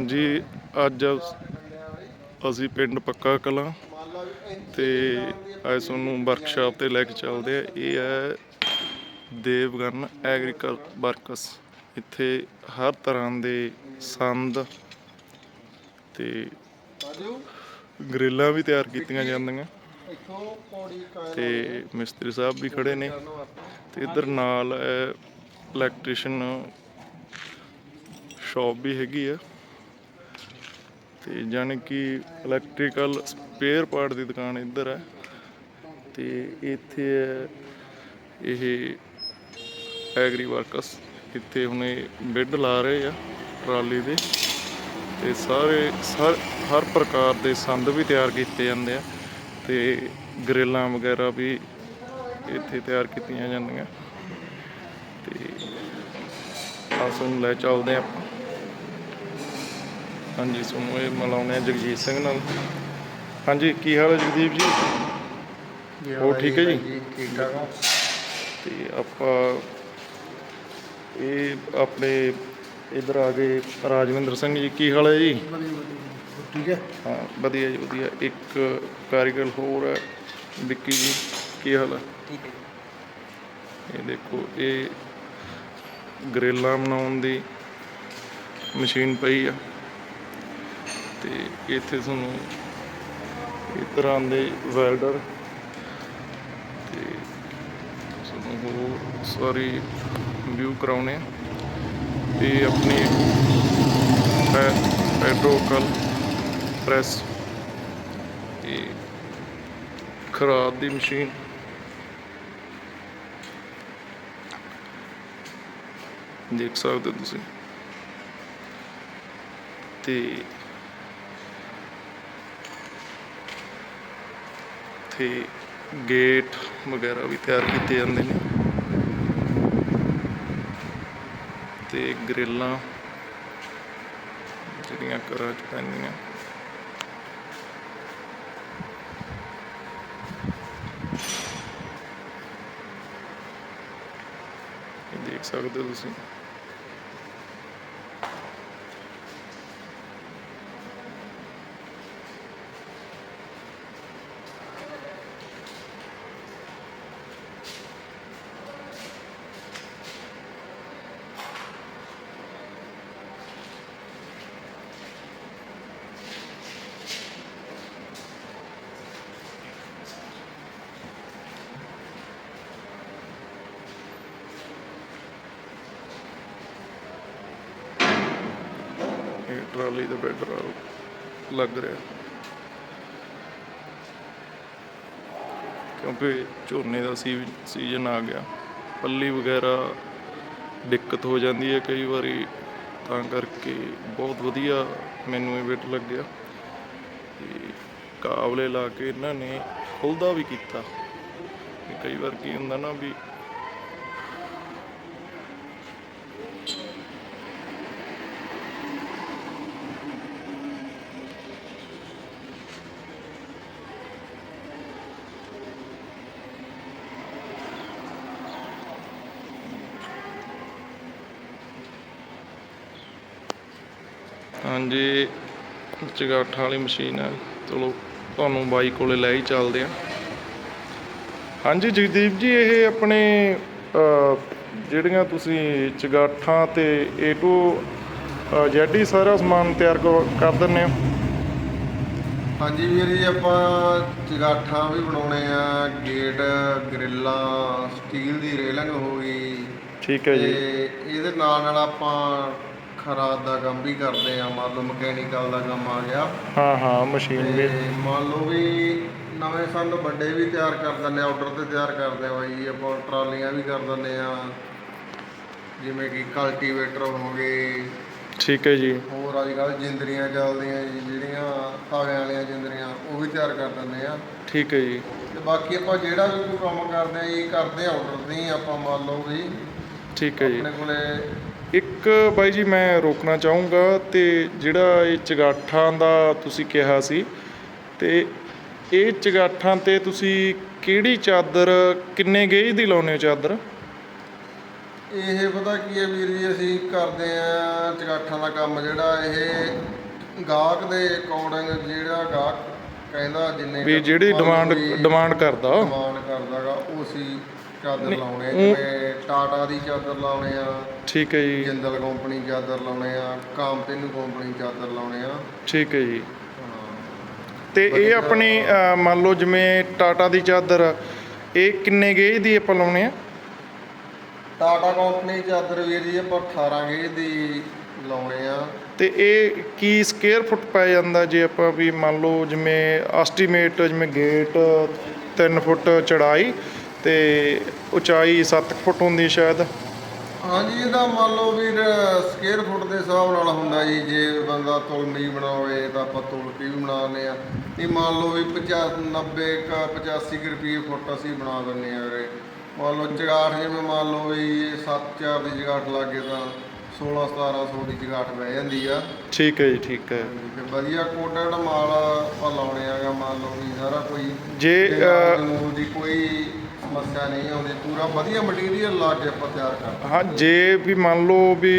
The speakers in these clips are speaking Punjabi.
ਹਾਂਜੀ, ਅੱਜ ਅਸੀਂ ਪਿੰਡ ਪੱਕਾ ਕਲਾਂ ਤੇ ਅੱਜ ਤੁਹਾਨੂੰ ਵਰਕਸ਼ਾਪ ਤੇ ਲੈ ਕੇ ਚੱਲਦੇ ਆ ਇਹ ਹੈ ਦੇਵਗਨ ਐਗਰੀਕਲ ਵਰਕਸ ਇੱਥੇ ਹਰ ਤਰ੍ਹਾਂ ਦੇ ਸੰਦ ਤੇ ਗ੍ਰਿਲਾਂ ਵੀ ਤਿਆਰ ਕੀਤੀਆਂ ਜਾਂਦੀਆਂ। ਤੇ ਮਿਸਤਰੀ ਸਾਹਿਬ ਵੀ ਖੜੇ ਨੇ। ਤੇ ਇਧਰ ਨਾਲ ਇਲੈਕਟ੍ਰੀਸ਼ੀਅਨ ਸ਼ਾਪ ਵੀ ਹੈਗੀ ਆ। ਤੇ ਜਾਣੀ ਕਿ ਇਲੈਕਟ੍ਰੀਕਲ ਸਪੇਅਰ ਪਾਰਟ ਦੀ ਦੁਕਾਨ ਇੱਧਰ ਹੈ। ਤੇ ਇੱਥੇ ਇਹ ਐਗਰੀ ਵਰਕਸ ਇੱਥੇ ਹੁਣੇ ਇਹ ਬਿੱਡ ਲਾ ਰਹੇ ਆ ਟਰਾਲੀ ਦੇ। ਤੇ ਸਾਰੇ, ਸਰ, ਹਰ ਪ੍ਰਕਾਰ ਦੇ ਸੰਦ ਵੀ ਤਿਆਰ ਕੀਤੇ ਜਾਂਦੇ ਆ ਤੇ ਗ੍ਰਿਲਾਂ ਵਗੈਰਾ ਵੀ ਇੱਥੇ ਤਿਆਰ ਕੀਤੀਆਂ ਜਾਂਦੀਆਂ। ਤੇ ਆਸ ਨੂੰ ਲੈ ਚੱਲਦੇ ਆ ਹਾਂਜੀ ਤੁਹਾਨੂੰ ਇਹ ਮਿਲਾਉਂਦੇ ਆ ਜਗਜੀਤ ਸਿੰਘ ਨਾਲ। ਹਾਂਜੀ ਕੀ ਹਾਲ ਹੈ ਜਗਦੀਪ ਜੀ? ਹੋਰ ਠੀਕ ਹੈ ਜੀ? ਠੀਕ ਠਾਕ ਹੋ? ਤੇ ਆਪਾਂ ਇਹ ਆਪਣੇ ਇਧਰ ਆ ਗਏ ਰਾਜਵਿੰਦਰ ਸਿੰਘ ਜੀ ਕੀ ਹਾਲ ਹੈ ਜੀ? ਠੀਕ ਹੈ? ਹਾਂ ਵਧੀਆ ਜੀ ਵਧੀਆ। ਇੱਕ ਕਾਰੀਗਰ ਹੋਰ ਹੈ ਵਿੱਕੀ ਜੀ ਕੀ ਹਾਲ ਹੈ? ਠੀਕ ਹੈ ਇਹ ਦੇਖੋ ਇਹ ਗਰੇਲਾਂ ਬਣਾਉਣ ਦੀ ਮਸ਼ੀਨ ਪਈ ਆ। ਤੇ ਇੱਥੇ ਤੁਹਾਨੂੰ ਇਸ ਤਰ੍ਹਾਂ ਦੇ ਵੈਲਡਰ ਤੇ ਤੁਹਾਨੂੰ ਹੋਰ ਸਾਰੀ ਵਿਊ ਕਰਾਉਣੇ ਆ। ਇਹ ਆਪਣੀ ਪੈਟਰੋਕਲ ਪ੍ਰੈਸ ਇਹ ਖਰਾਦ ਦੀ ਮਸ਼ੀਨ। ਦੇਖ ਸਕਦੇ ਹੋ ਤੁਸੀਂ। ਤੇ ਤੇ ਗੇਟ ਵਗੈਰਾ ਵੀ ਤਿਆਰ ਕੀਤੇ ਜਾਂਦੇ ਨੇ। ਤੇ ਗ੍ਰਿਲਾਂ ਜਿਹੜੀਆਂ ਘਰਾਂ 'ਚ ਪੈਂਦੀਆਂ। ਦੇਖ ਸਕਦੇ ਹੋ ਤੁਸੀਂ ਇਹ ਟਰਾਲੀ ਦਾ ਬੈਡ ਲੱਗ ਰਿਹਾ। ਕਿਉਂਕਿ ਝੋਨੇ ਦਾ ਸੀਜ਼ਨ ਆ ਗਿਆ। ਪੱਲੀ ਵਗੈਰਾ ਦਿੱਕਤ ਹੋ ਜਾਂਦੀ ਹੈ ਕਈ ਵਾਰੀ, ਤਾਂ ਕਰਕੇ ਬਹੁਤ ਵਧੀਆ ਮੈਨੂੰ ਇਹ ਬੈਡ ਲੱਗਿਆ। ਤੇ ਕਾਬਲੇ ਲਾ ਕੇ ਇਹਨਾਂ ਨੇ ਖੁੱਲਦਾ ਵੀ ਕੀਤਾ। ਕਈ ਵਾਰ ਕੀ ਹੁੰਦਾ ਨਾ ਵੀ ਹਾਂਜੀ ਚਗਾਠਾਂ ਵਾਲੀ ਮਸ਼ੀਨ ਹੈ ਚਲੋ ਤੁਹਾਨੂੰ ਬਾਈ ਕੋਲੇ ਲੈ ਹੀ ਚੱਲਦੇ ਆ। ਹਾਂਜੀ ਜਗਦੀਪ ਜੀ ਇਹ ਆਪਣੇ ਜਿਹੜੀਆਂ ਤੁਸੀਂ ਚਗਾਠਾਂ ਤੇ ਏ ਟੂ ਜ਼ੈਡ ਹੀ ਸਾਰਾ ਸਮਾਨ ਤਿਆਰ ਕਰ ਦਿੰਦੇ ਹੋ ਹਾਂਜੀ ਵੀਰ ਜੀ ਆਪਾਂ ਚਗਾਠਾਂ ਵੀ ਬਣਾਉਣੇ ਆ। ਗੇਟ ਗ੍ਰਿਲਾਂ ਸਟੀਲ ਦੀ ਰੇਲਿੰਗ ਹੋ ਗਈ। ਠੀਕ ਹੈ ਤੇ ਜੀ ਇਹਦੇ ਨਾਲ ਨਾਲ ਆਪਾਂ ਖਰਾਦ ਦਾ ਕੰਮ ਵੀ ਕਰਦੇ ਆ ਮੰਨ ਲਓ ਮਕੈਨੀਕਲ ਦਾ ਕੰਮ ਆ ਗਿਆ। ਹਾਂ ਹਾਂ ਮਸ਼ੀਨ ਵੀ। ਤੇ ਮੰਨ ਲਓ ਵੀ ਨਵੇਂ ਸੰਦ ਵੱਡੇ ਵੀ ਤਿਆਰ ਕਰ ਦਿੰਦੇ ਆ ਆਰਡਰ ਤੇ ਤਿਆਰ ਕਰਦੇ ਆ ਬਾਈ ਆਪਾਂ ਟਰਾਲੀਆਂ ਵੀ ਕਰ ਦਿੰਦੇ ਆ। ਜਿਵੇਂ ਕਿ ਕਲਟੀਵੇਟਰ ਹੋ ਗਏ। ਠੀਕ ਹੈ ਜੀ। ਹੋਰ ਅੱਜ ਕੱਲ੍ਹ ਜਿੰਦਰੀਆਂ ਚੱਲਦੀਆਂ ਜੀ ਜਿਹੜੀਆਂ ਤਾਵੇਂ ਵਾਲੀਆਂ ਜਿੰਦਰੀਆਂ ਉਹ ਵੀ ਤਿਆਰ ਕਰ ਦਿੰਦੇ ਆ। ਠੀਕ ਹੈ ਜੀ। ਤੇ ਬਾਕੀ ਆਪਾਂ ਜਿਹੜਾ ਵੀ ਕੋਈ ਕੰਮ ਕਰਦੇ ਆ ਇਹ ਕਰਦੇ ਆ ਆਰਡਰ ਦੀ ਆਪਾਂ ਮੰਨ ਲਓ ਵੀ ਠੀਕ ਹੈ ਜੀ। ਆਪਣੇ ਕੋਲੇ ਇੱਕ ਬਾਈ ਜੀ ਮੈਂ ਰੋਕਣਾ ਚਾਹੂੰਗਾ ਤੇ ਜਿਹੜਾ ਇਹ ਚਗਾਠਾਂ ਦਾ ਤੁਸੀਂ ਕਿਹਾ ਸੀ ਤੇ ਇਹ ਚਗਾਠਾਂ ਤੇ ਤੁਸੀਂ ਕਿਹੜੀ ਚਾਦਰ ਕਿੰਨੇ ਗੇਜ ਦੀ ਲਾਉਂਦੇ ਹੋ ਚਾਦਰ? ਇਹ ਪਤਾ ਕੀ ਹੈ ਵੀਰ ਜੀ ਅਸੀਂ ਕਰਦੇ ਆ ਚਗਾਠਾਂ ਦਾ ਕੰਮ ਜਿਹੜਾ ਇਹ ਗਾਹਕ ਦੇ ਅਕੋਰਡਿੰਗ ਜਿਹੜਾ ਗਾਹਕ ਕਹਿੰਦਾ ਜਿੰਨੇ ਵੀ ਜਿਹੜੀ ਡਿਮਾਂਡ ਡਿਮਾਂਡ ਕਰਦਾ। ਡਿਮਾਂਡ ਕਰਦਾਗਾ ਉਹ ਅਸੀਂ ਚਾਦਰ ਲਾਉਣੇ ਆ ਜਿਵੇਂ ਟਾਟਾ ਦੀ ਚਾਦਰ ਲਾਉਣੇ ਆ ਠੀਕ ਹੈ ਜੀ। ਜਿੰਦਲ ਕੰਪਨੀ ਚਾਦਰ ਲਾਉਣੇ ਆ ਕਾਮਤਿਨ ਕੰਪਨੀ ਚਾਦਰ ਲਾਉਣੇ ਆ। ਠੀਕ ਹੈ ਜੀ। ਹਾਂ। ਤੇ ਇਹ ਆਪਣੀ ਮੰਨ ਲਓ ਜਿਵੇਂ ਟਾਟਾ ਦੀ ਚਾਦਰ ਇਹ ਕਿੰਨੇ ਗੇਜ ਦੀ ਆਪਾਂ ਲਾਉਣੇ ਆ? ਟਾਟਾ ਕੰਪਨੀ ਚਾਦਰ ਵੀਰ ਜੀ ਆਪਾਂ 18 ਗੇਜ ਦੀ ਲਾਉਣੇ ਆ। ਤੇ ਇਹ ਕੀ ਸਕੁਅਰ ਫੁੱਟ ਪੈ ਜਾਂਦਾ ਜੇ ਆਪਾਂ ਵੀ ਮੰਨ ਲਓ ਜਿਵੇਂ ਐਸਟੀਮੇਟ ਜਿਵੇਂ ਗੇਟ 3 ਫੁੱਟ ਚੜਾਈ ਤੇ ਉਚਾਈ 7 ਫੁੱਟ ਹੁੰਦੀ ਸ਼ਾਇਦ। ਹਾਂਜੀ ਇਹਦਾ ਮੰਨ ਲਓ ਵੀਰ ਸਕੁਅਰ ਫੁੱਟ ਦੇ ਹਿਸਾਬ ਨਾਲ ਹੁੰਦਾ ਜੀ। ਜੇ ਬੰਦਾ ਤੁਲਮੀ ਬਣਾਵੇ ਤਾਂ ਆਪਾਂ ਤੁਲਕੀ ਵੀ ਬਣਾਉਂਦੇ ਆ ਇਹ ਮੰਨ ਲਓ ਵੀ 50 90 ਕ 85 ਕੁ ਰੁਪਏ ਫੁੱਟ ਅਸੀਂ ਬਣਾ ਦਿੰਦੇ ਆ ਵੀਰੇ। ਮੰਨ ਲਓ ਚਗਾਠ ਜਿਵੇਂ ਮੰਨ ਲਓ ਵੀ 7-4 ਦੀ ਚਗਾਠ ਲੱਗੇ ਤਾਂ 16-1700 ਦੀ ਚਗਾਠ ਬਹਿ ਜਾਂਦੀ ਆ। ਠੀਕ ਹੈ ਜੀ ਠੀਕ ਹੈ। ਵਧੀਆ ਕੋਟਡ ਮਾਲ ਆਪਾਂ ਲਾਉਣੇ ਆਗਾ ਮੰਨ ਲਓ ਵੀ ਸਾਰਾ ਕੋਈ। ਜੇ ਦੀ ਕੋਈ ਸਮੱਸਿਆ ਨਹੀਂ ਆਉਂਦੀ ਪੂਰਾ ਵਧੀਆ ਮਟੀਰੀਅਲ ਲਾ ਕੇ ਆਪਾਂ ਤਿਆਰ ਕਰਦੇ ਹਾਂ। ਜੇ ਵੀ ਮੰਨ ਲਓ ਵੀ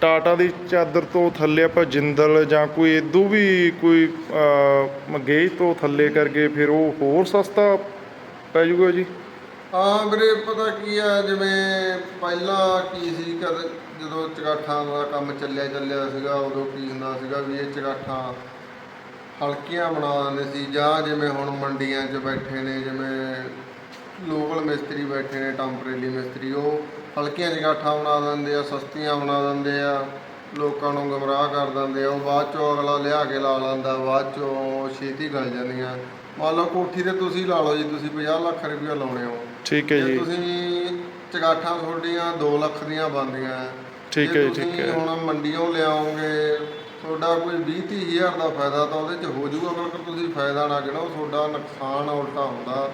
ਟਾਟਾ ਦੀ ਚਾਦਰ ਤੋਂ ਥੱਲੇ ਆਪਾਂ ਜਿੰਦਲ ਜਾਂ ਕੋਈ ਇਦੋਂ ਵੀ ਕੋਈ ਅਹ, ਗੇਜ ਤੋਂ ਥੱਲੇ ਕਰਕੇ ਫਿਰ ਉਹ ਹੋਰ ਸਸਤਾ ਪੈ ਜਾਊਗਾ ਜੀ? ਹਾਂ ਵੀਰੇ ਪਤਾ ਕੀ ਆ ਜਿਵੇਂ ਪਹਿਲਾਂ ਕੀ ਸੀ ਕਦ ਜਦੋਂ ਚਗਾਠਾਂ ਦਾ ਕੰਮ ਚੱਲਿਆ ਚੱਲਿਆ ਸੀਗਾ ਉਦੋਂ ਕੀ ਹੁੰਦਾ ਸੀਗਾ ਵੀ ਇਹ ਚਗਾਠਾਂ ਹਲਕੀਆਂ ਬਣਾ ਦਿੰਦੇ ਸੀ ਜਾਂ ਜਿਵੇਂ ਹੁਣ ਮੰਡੀਆਂ 'ਚ ਬੈਠੇ ਨੇ ਜਿਵੇਂ ਲੋਕਲ ਮਿਸਤਰੀ ਬੈਠੇ ਨੇ ਟੈਂਪਰੇਰੀ ਮਿਸਤਰੀ ਉਹ ਹਲਕੀਆਂ ਚਗਾਠਾਂ ਬਣਾ ਦਿੰਦੇ ਆ ਸਸਤੀਆਂ ਬਣਾ ਦਿੰਦੇ ਆ ਲੋਕਾਂ ਨੂੰ ਗਮਰਾਹ ਕਰ ਦਿੰਦੇ ਆ ਉਹ ਬਾਅਦ ਚੋਂ ਅਗਲਾ ਲਿਆ ਕੇ ਲਾ ਲੈਂਦਾ ਬਾਅਦ ਚੋਂ ਛੇਤੀ ਗਲ ਜਾਂਦੀਆਂ। ਮੰਨ ਲਓ ਕੋਠੀ ਤੇ ਤੁਸੀਂ ਲਾ ਲਓ ਜੀ ਤੁਸੀਂ 50 ਲੱਖ ਰੁਪਇਆ ਲਾਉਣੇ ਹੋ। ਠੀਕ ਹੈ ਜੇ ਤੁਸੀਂ ਚਗਾਠਾਂ ਤੁਹਾਡੀਆਂ 2 ਲੱਖ ਦੀਆਂ ਬਣਦੀਆਂ ਠੀਕ ਹੈ ਜੀ, ਠੀਕ ਹੈ। ਹੁਣ ਮੰਡੀੋਂ ਲਿਆਓਗੇ ਤੁਹਾਡਾ ਕੋਈ 20 30 ਹਜ਼ਾਰ ਦਾ ਫਾਇਦਾ ਤਾਂ ਉਹਦੇ ਚ ਹੋ ਜਾਊਗਾ ਅਗਰ ਤੁਸੀਂ ਫਾਇਦਾ ਨਾ ਗਿਣੋ ਤੁਹਾਡਾ ਨੁਕਸਾਨ ਉਲਟਾ ਹੁੰਦਾ।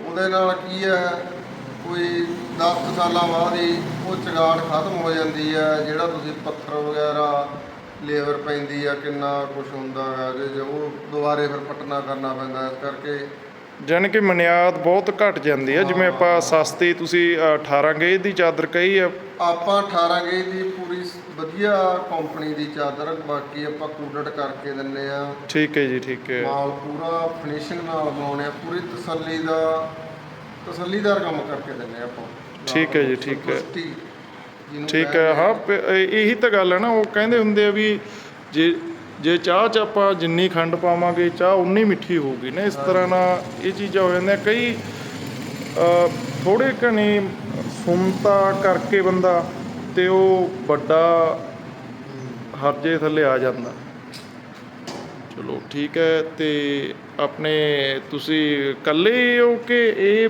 ਉਹਦੇ ਨਾਲ ਕੀ ਹੈ ਕੋਈ 10 ਸਾਲਾਂ ਬਾਅਦ ਹੀ ਉਹ ਚਗਾਠ ਖਤਮ ਹੋ ਜਾਂਦੀ ਹੈ ਜਿਹੜਾ ਤੁਸੀਂ ਪੱਥਰ ਵਗੈਰਾ ਲੇਬਰ ਪੈਂਦੀ ਆ ਕਿੰਨਾ ਕੁਝ ਹੁੰਦਾ ਹੈ ਜੇ ਉਹ ਦੁਬਾਰੇ ਫਿਰ ਪਟਨਾ ਕਰਨਾ ਪੈਂਦਾ ਇਸ ਕਰਕੇ। ਜਾਣੀ ਕਿ ਮਨਿਆਦ ਬਹੁਤ ਘਟ ਜਾਂਦੀ ਹੈ ਜਿਵੇਂ ਆਪਾਂ ਸਸਤੀ ਤੁਸੀਂ ਅਹ, 18 ਗੇਜ ਦੀ ਚਾਦਰ ਕਹੀ ਆ ਆਪਾਂ 18 ਗੇਜ ਦੀ ਪੂਰੀ ਵਧੀਆ ਕੰਪਨੀ ਦੀ ਚਾਦਰ ਬਾਕੀ ਆਪਾਂ ਕੂਡਡ ਕਰਕੇ ਦਿੰਨੇ ਆ ਠੀਕ ਹੈ ਜੀ ਠੀਕ ਹੈ। ਮਾਲ ਪੂਰਾ ਫਿਨਿਸ਼ਿੰਗ ਨਾਲ ਬਣਾਉਣੇ ਆ ਪੂਰੀ ਤਸੱਲੀ ਦਾ ਤਸੱਲੀਦਾਰ ਕੰਮ ਕਰਕੇ ਦਿੰਨੇ ਆ ਆਪਾਂ। ਠੀਕ ਹੈ ਜੀ, ਠੀਕ ਹੈ। ਠੀਕ ਹੈ ਹਾਂ ਇਹ- ਤਾਂ ਗੱਲ ਹੈ ਨਾ ਉਹ ਕਹਿੰਦੇ ਹੁੰਦੇ ਆ ਵੀ ਜੇ ਜੇ ਚਾਹ ਚ ਆਪਾਂ ਜਿੰਨੀ ਖੰਡ ਪਾਵਾਂਗੇ ਚਾਹ ਉਨੀ ਮਿੱਠੀ ਹੋਊਗੀ ਨਾ। ਇਸ ਤਰ੍ਹਾਂ ਨਾਲ ਇਹ ਚੀਜ਼ਾਂ ਹੋ ਜਾਂਦੀਆਂ। ਕਈ ਥੋੜੇ ਘਣੀ ਸੁਣਤਾ ਕਰਕੇ ਬੰਦਾ ਤੇ ਉਹ ਵੱਡਾ ਹਰਜੇ ਥੱਲੇ ਆ ਜਾਂਦਾ। ਚਲੋ ਠੀਕ ਹੈ ਤੇ ਆਪਣੇ ਤੁਸੀਂ ਇਕੱਲੇ ਹੀ ਹੋ ਕਿ ਇਹ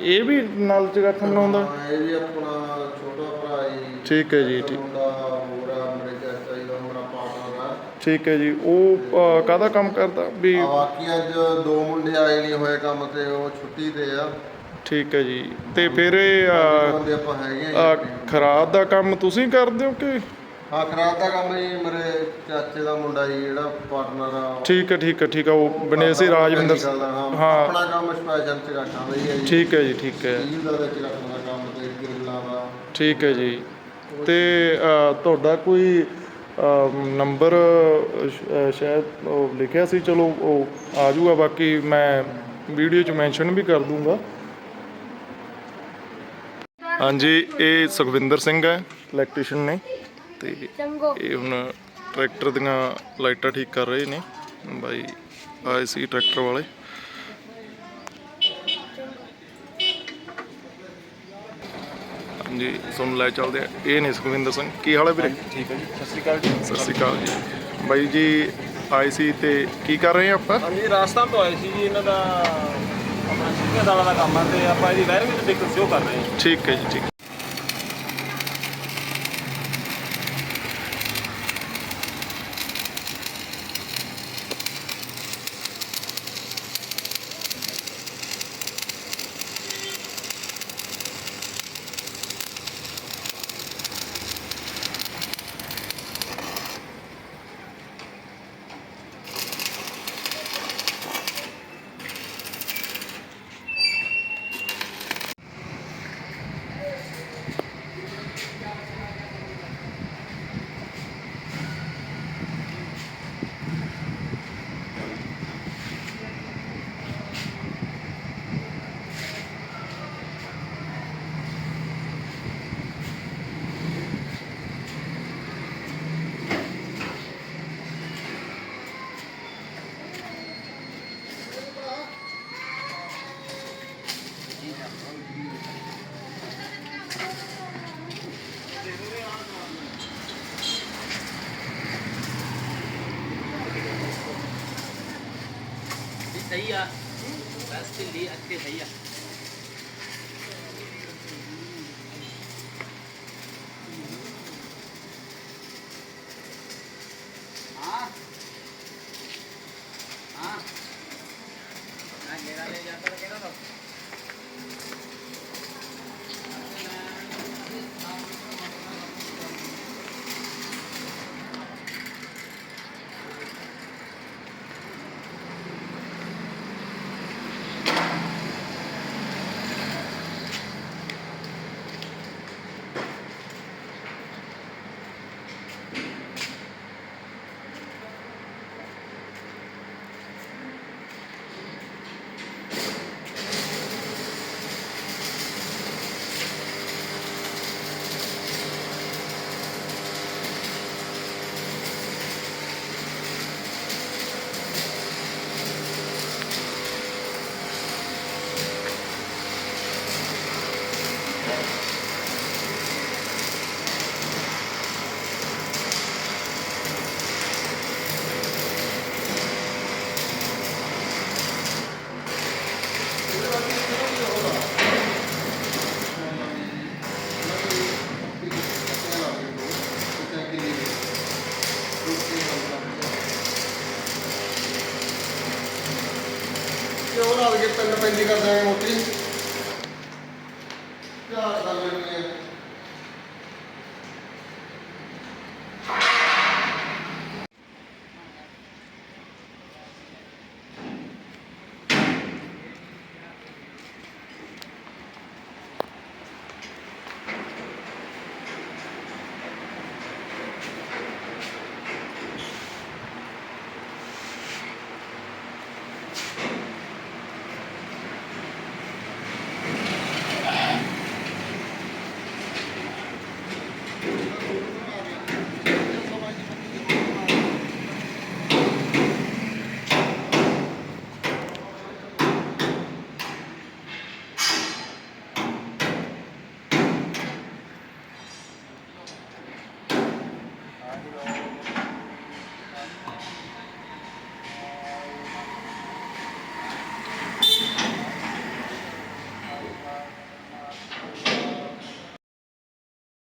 ਇਹ ਵੀ ਨਾਲ ਚਗਾਠਾਂ ਬਣਾਉਂਦਾ? ਹਾਂ, ਇਹ ਵੀ ਆਪਣਾ ਛੋਟਾ ਭਰਾ ਜੀ ਠੀਕ ਹੈ ਜੀ, ਠੀਕ। ਮੁੰਡਾ ਹੋਰ ਆ ਮੇਰੇ ਚਾਚਾ ਜੀ ਦਾ ਮੇਰਾ ਪਾਰਟਨਰ ਆ। ਠੀਕ ਹੈ ਜੀ ਉਹ ਅ, ਕਾਹਦਾ ਕੰਮ ਕਰਦਾ ਵੀ ਆ ਬਾਕੀ ਅੱਜ ਦੋ ਮੁੰਡੇ ਆਏ ਨਹੀਂ ਹੋਏ ਕੰਮ ਤੇ ਉਹ ਛੁੱਟੀ ਤੇ ਆ। ਠੀਕ ਹੈ ਜੀ। ਤੇ ਫਿਰ ਇਹ ਆਪਾਂ ਹੈਗੇ ਆ ਖਰਾਦ ਦਾ ਕੰਮ ਤੁਸੀਂ ਕਰਦੇ ਹੋ ਕਿ? ਹਾਂ ਖਰਾਬ ਦਾ ਕੰਮ ਜੀ ਮੇਰੇ ਚਾਚੇ ਦਾ ਮੁੰਡਾ ਜੀ ਜਿਹੜਾ ਪਾਰਟਨਰ ਆ। ਠੀਕ ਹੈ ਠੀਕ ਹੈ ਠੀਕ ਹੈ ਉਹ ਬਨੇਸੀ ਰਾਜਵਿੰਦਰ ਚੈਨੀਕਲ ਦਾ, ਹਾਂ। ਹਾਂ। ਆਪਣਾ ਕੰਮ ਸਪੈਸ਼ਲ ਹੀ ਹੈ ਜੀ। ਠੀਕ ਹੈ ਜੀ ਠੀਕ ਹੈ। ਸਟੀਲ ਦਾ ਤੇ ਚਗਾਠਾਂ ਦਾ ਕੰਮ ਤੇ ਗ੍ਰਿਲਾਂ ਦਾ। ਠੀਕ ਹੈ ਜੀ। ਤੇ ਅ, ਤੁਹਾਡਾ ਕੋਈ ਅ, ਨੰਬਰ ਅ, ਸ਼- ਅ, ਸ਼ਾਇਦ ਉਹ ਲਿਖਿਆ ਸੀ ਚਲੋ ਉਹ ਆ ਜਾਊਗਾ ਬਾਕੀ ਮੈਂ ਵੀਡੀਓ 'ਚ ਮੈਂਸ਼ਨ ਵੀ ਕਰ ਦੂੰਗਾ। ਹਾਂਜੀ ਇਹ ਸੁਖਵਿੰਦਰ ਸਿੰਘ ਹੈ ਇਲੈਕਟ੍ਰੀਸ਼ੀਅਨ ਨੇ। ਤੇ ਇਹ ਹੁਣ ਟਰੈਕਟਰ ਦੀਆਂ ਲਾਈਟਾਂ ਠੀਕ ਕਰ ਰਹੇ ਨੇ। ਬਾਈ ਆਏ ਸੀ ਟਰੈਕਟਰ ਵਾਲੇ। ਹਾਂਜੀ ਤੁਹਾਨੂੰ ਲੈ ਚੱਲਦੇ ਆ। ਇਹ ਨੇ ਸੁਖਵਿੰਦਰ ਸਿੰਘ। ਕੀ ਹਾਲ ਹੈ ਵੀਰੇ? ਠੀਕ ਹੈ ਜੀ। ਸਤਿ ਸ਼੍ਰੀ ਅਕਾਲ ਜੀ। ਸਤਿ ਸ਼੍ਰੀ ਅਕਾਲ ਜੀ। ਬਾਈ ਜੀ ਆਏ ਸੀ ਤੇ ਕੀ ਕਰ ਰਹੇ ਆ ਆਪਾਂ? ਹਾਂਜੀ ਰਾਜਸਥਾਨ ਤੋਂ ਆਏ ਸੀ ਜੀ ਇਹਨਾਂ ਦਾ ਆਪਣਾ ਦਾਲਾਂ ਦਾ ਕੰਮ ਹੈ ਤੇ ਆਪਾਂ ਇਹਦੀ ਵਾਇਰਿੰਗ ਤੇ ਦਿੱਕਤ ਸ਼ੋ ਕਰ ਰਹੇ ਹਾਂ। ਠੀਕ ਹੈ ਜੀ, ਠੀਕ di at kaya. ਪਿੰਡ ਪੈਂਦੀ ਕਰ ਦਾਂਗੇ ਮੋਟੀ ਚਾਰ ਕਰ ਲੈਣੀ